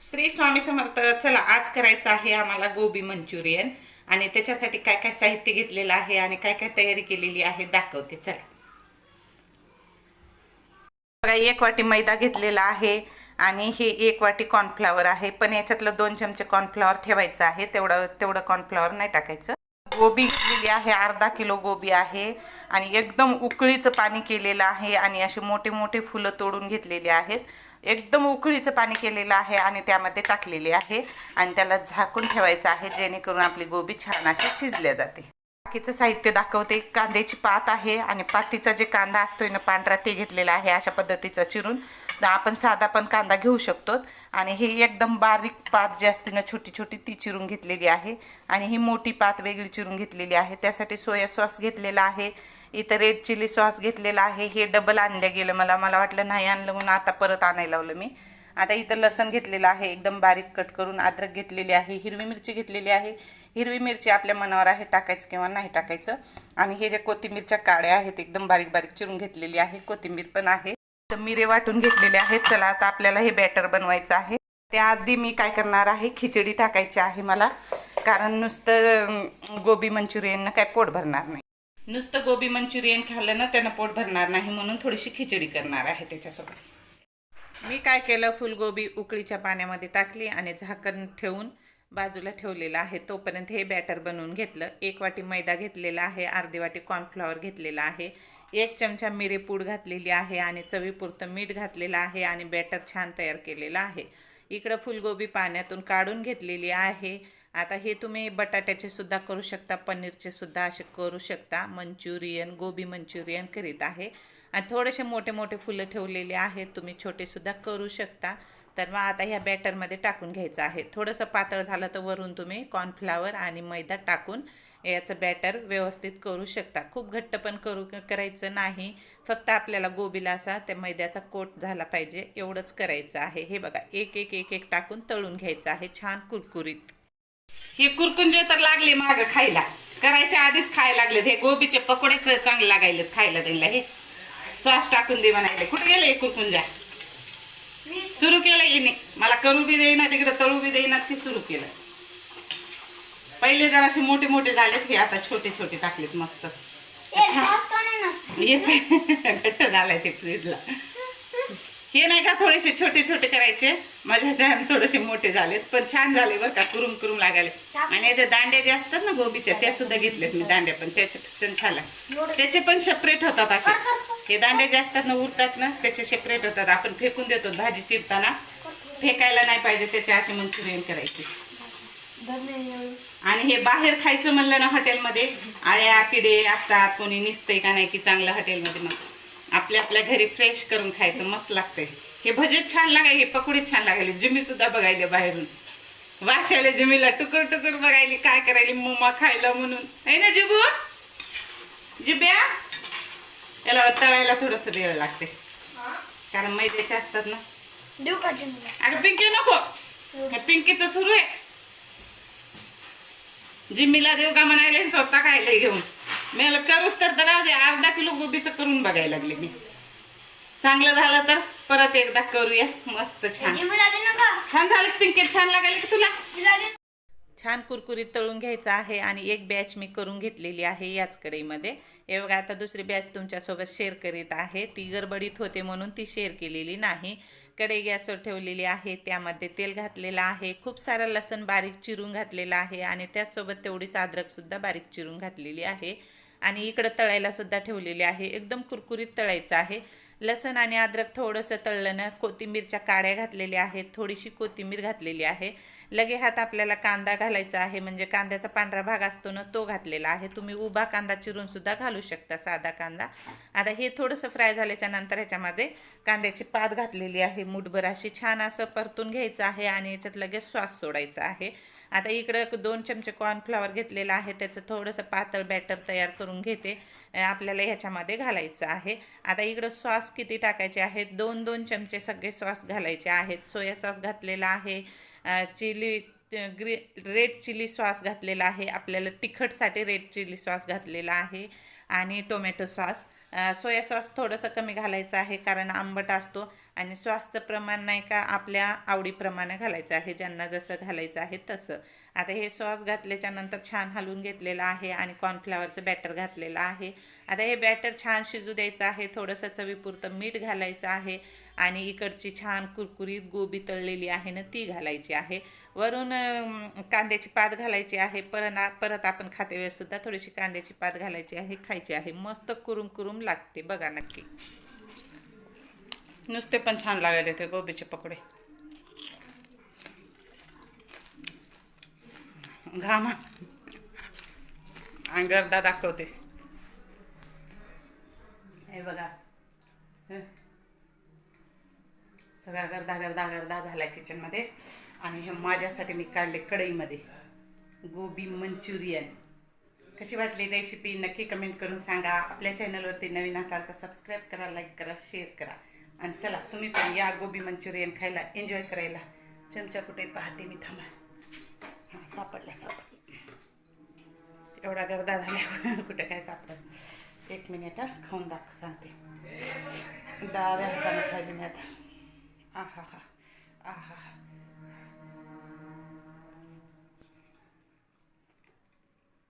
श्री स्वामी समर्थ चला आज करायचं आहे आम्हाला गोबी मंचुरियन. आणि त्याच्यासाठी काय काय साहित्य घेतलेलं आहे आणि काय काय तयारी केलेली आहे दाखवते चला. बघा एक वाटी मैदा घेतलेला आहे आणि हे एक वाटी कॉर्नफ्लॉवर आहे. पण याच्यातलं दोन चमचे कॉर्नफ्लॉवर ठेवायचं आहे. तेवढं तेवढं कॉर्नफ्लॉवर नाही टाकायचं. गोबी घेतलेली आहे अर्धा किलो गोबी आहे. आणि एकदम उकळीचं पाणी केलेलं आहे आणि असे मोठे मोठे फुलं तोडून घेतलेली आहेत. एकदम उकळीचं पाणी केलेलं आहे आणि त्यामध्ये टाकलेले आहे. आणि त्याला झाकून ठेवायचं आहे जेणेकरून आपली गोबी छान अशी शिजल्या जाते. बाकीचं साहित्य दाखवते. कांद्याची पात आहे आणि पातीचा जे कांदा असतोय ना पांढरा ते घेतलेला आहे अशा पद्धतीचा चिरून. आपण साधा पण कांदा घेऊ शकतो. आणि ही एकदम बारीक पात जी असते ना छोटी छोटी ती चिरून घेतलेली आहे. आणि ही मोठी पात वेगळी चिरून घेतलेली आहे. त्यासाठी सोया सॉस घेतलेला आहे. इथं रेड चिली सॉस घेतलेला आहे. हे डबल आणलं गेलं. मला मला वाटलं नाही आणलं म्हणून आता परत आणायला लावलं मी. आता इथं लसण घेतलेलं आहे. एकदम बारीक कट करून अद्रक घेतलेली आहे. हिरवी मिरची घेतलेली आहे. हिरवी मिरची आपल्या मनावर आहे टाकायचं किंवा नाही टाकायचं. आणि हे जे कोथिंबीरच्या काड्या आहेत एकदम बारीक बारीक चिरून घेतलेली आहे. कोथिंबीर पण आहे. तर मिरे वाटून घेतलेले आहेत. चला आता आपल्याला हे बॅटर बनवायचं आहे. त्याआधी मी काय करणार आहे खिचडी टाकायची आहे मला. कारण नुसतं गोबी मंचुरियननं काय पोट भरणार नाही. नुसतं गोबी मंचुरियन खाल्लं ना त्यांना पोट भरणार नाही म्हणून थोडीशी खिचडी करणार आहे त्याच्यासोबत. मी काय केलं फुलगोबी उकळीच्या पाण्यामध्ये टाकली आणि झाकण ठेवून बाजूला ठेवलेलं आहे. तोपर्यंत हे बॅटर बनवून घेतलं. एक वाटी मैदा घेतलेला आहे अर्धी वाटी कॉर्नफ्लॉवर घेतलेला आहे एक चमचा मिरेपूड घातलेली आहे आणि चवीपुरतं मीठ घातलेलं आहे आणि बॅटर छान तयार केलेलं आहे. इकडं फुलगोबी पाण्यातून काढून घेतलेली आहे. आता हे तुम्ही बटाट्याचे सुद्धा करू शकता पनीरचे सुद्धा असे करू शकता. मंचुरियन गोबी मंचुरियन करीत आहे. आणि थोडेसे मोठे मोठे फुलं ठेवलेले आहेत तुम्ही छोटे सुद्धा करू शकता. तर मग आता ह्या बॅटरमध्ये टाकून घ्यायचं आहे. थोडंसं पातळ झालं तर वरून तुम्ही कॉर्नफ्लावर आणि मैदा टाकून याचं बॅटर व्यवस्थित करू शकता. खूप घट्ट पण करू करायचं नाही. फक्त आपल्याला गोबीला असा त्या मैद्याचा कोट झाला पाहिजे एवढंच करायचं आहे. हे बघा एक एक एक एक टाकून तळून घ्यायचं आहे छान कुरकुरीत. हे कुरकुंजे तर लागले माग खायला. करायच्या आधीच खायला लागलेत. हे गोबीचे पकोडेच चांगले लागायलेत खायला त्यांना हे. सॉस टाकून दे म्हणायले. कुठे गेले हे कुरकुंजा? सुरू केलं हिने. मला करू बी देईना तिकडे तळू बी देईना ते सुरू केलं. पहिले जर असे मोठे मोठे झालेत हे आता छोटे छोटे टाकलेत मस्त. हे घट्ट झालाय ते फ्रीजला. हे नाही का थोडेसे छोटे छोटे करायचे. माझ्या ह्याच्यात थोडेसे मोठे झालेत पण छान झाले बरं का कुरुम कुरुम लागायले. आणि याच्या दांड्या जे असतात ना गोबीच्या त्या सुद्धा घेतल्यात मी दांड्या पण त्याचे पण छान त्याचे पण सेपरेट होतात असे. हे दांडे जे असतात ना उरतात ना त्याचे सेपरेट होतात. आपण फेकून देतो भाजी चिरताना. फेकायला नाही पाहिजे त्याचे असे मंचुरियन करायचे. आणि हे बाहेर खायचं म्हणलं ना हॉटेलमध्ये आळ्या किडे असतात कोणी निसतंय का नाही की चांगलं हॉटेलमध्ये मग. आपल्या आपल्या घरी फ्रेश करून खायचं मस्त लागतंय. हे भजे छान लागायले हे पकोडे छान लागायले जिमी सुद्धा बघायले बाहेरून. वाशाले जिमीला टुकर टुकर बघायली काय करायली मम्मा खायला म्हणून. आहे ना जिबू? जिब्या? याला तळायला थोडस वेळ लागते. कारण मैद्याचे असतात ना. अगं पिंकी नको. पिंकीचं सुरू आहे. जिम्मीला देऊ का म्हणायला स्वतः खायला घेऊन. मी करूच तर तर राहू दे अर्धा किलो गोबीचं करून बघायला लागले मी. चांगलं झालं तर परत एकदा करूया. मस्त छान. छान झालं पिंकी छान लागेल का तुला? छान कुरकुरीत तळून घ्यायचं आहे आणि एक बॅच मी करून घेतलेली आहे याच कढईमध्ये. हे बघा आता दुसरी बॅच तुमच्यासोबत शेअर करीत आहे. ती गडबडीत होते म्हणून ती शेअर केलेली नाही. कढई गॅसवर ठेवलेली आहे त्यामध्ये तेल घातलेलं आहे. खूप सारं लसण बारीक चिरून घातलेलं आहे आणि त्याचसोबत तेवढीच अद्रकसुद्धा बारीक चिरून घातलेली आहे. आणि इकडं तळायला सुद्धा ठेवलेली आहे. एकदम कुरकुरीत तळायचं आहे. लसण आणि अद्रक थोडंसं तळलं ना कोथिंबीरच्या काड्या घातलेल्या आहेत. थोडीशी कोथिंबीर घातलेली आहे. लगे हात आपल्याला कांदा घालायचा आहे. म्हणजे कांद्याचा पांढरा भाग असतो ना तो घातलेला आहे. तुम्ही उभा कांदा चिरून सुद्धा घालू शकता साधा कांदा. आता हे थोडंसं फ्राय झाल्याच्यानंतर ह्याच्यामध्ये कांद्याची पात घातलेली आहे. मुठभर अशी छान असं परतून घ्यायचं आहे आणि याच्यात लगेच श्वास सोडायचा आहे. आता इकडं दोन चमचे कॉर्नफ्लॉवर घेतलेलं आहे. त्याचं थोडंसं पातळ बॅटर तयार करून घेते. आपल्याला ह्याच्यामध्ये घालायचं आहे. आता इकडं सॉस किती टाकायचे आहेत? दोन दोन चमचे सगळे सॉस घालायचे आहेत. सोया सॉस घातलेला आहे. चिली ग्री रेड चिली सॉस घातलेला आहे. आपल्याला तिखटसाठी रेड चिली सॉस घातलेला आहे. आणि टोमॅटो सॉस सोया सॉस थोडंसं कमी घालायचं आहे कारण आंबट असतो आणि सॉसचं प्रमाण नाही का आपल्या आवडीप्रमाणे घालायचं आहे. ज्यांना जसं घालायचं आहे तसं. आता हे सॉस घातल्याच्या नंतर छान हलवून घेतलेलं आहे आणि कॉर्नफ्लावरचं बॅटर घातलेलं आहे. आता हे बॅटर छान शिजू द्यायचं आहे. थोडंसं चवीपुरतं मीठ घालायचं आहे आणि इकडची छान कुरकुरीत गोबी तळलेली आहे ना ती घालायची आहे. वरून कांद्याची पात घालायची आहे. परत परत आपण खाते वेळेसुद्धा थोडीशी कांद्याची पात घालायची आहे खायची आहे. मस्त कुरुम कुरुम लागते बघा नक्की. नुसते पण छान लागले ते गोबीचे पकोडे. घामा. आणि गर्दा दाखवते. हे बघा. सगळा गर्दा गर्दा गर्दा झाला किचनमध्ये आणि हे माझ्यासाठी मी काढले कढईमध्ये. गोबी मंचुरियन. कशी वाटली रेसिपी नक्की कमेंट करून सांगा. आपल्या चॅनलवरती नवीन असाल तर सबस्क्राईब करा लाईक करा शेअर करा. आणि चला तुम्ही पण या गोबी मंचुरियन खायला एन्जॉय करायला. चमचा कुठे पाहते मी थांबा. हां सापडला सापडला. एवढा गर्दा झाल्या कुठं काय सापडत? एक मिनिट खाऊन दाख सांगते. डाव्या हाताने खायची मी आता. आहा हा आहा हा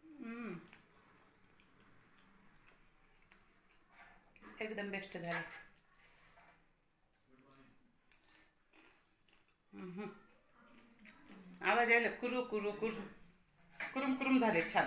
हम्म. एकदम बेस्ट झाले हम्म. आवाज यायला कुरू कुरू कुरू कुरुम कुरुम झाले छान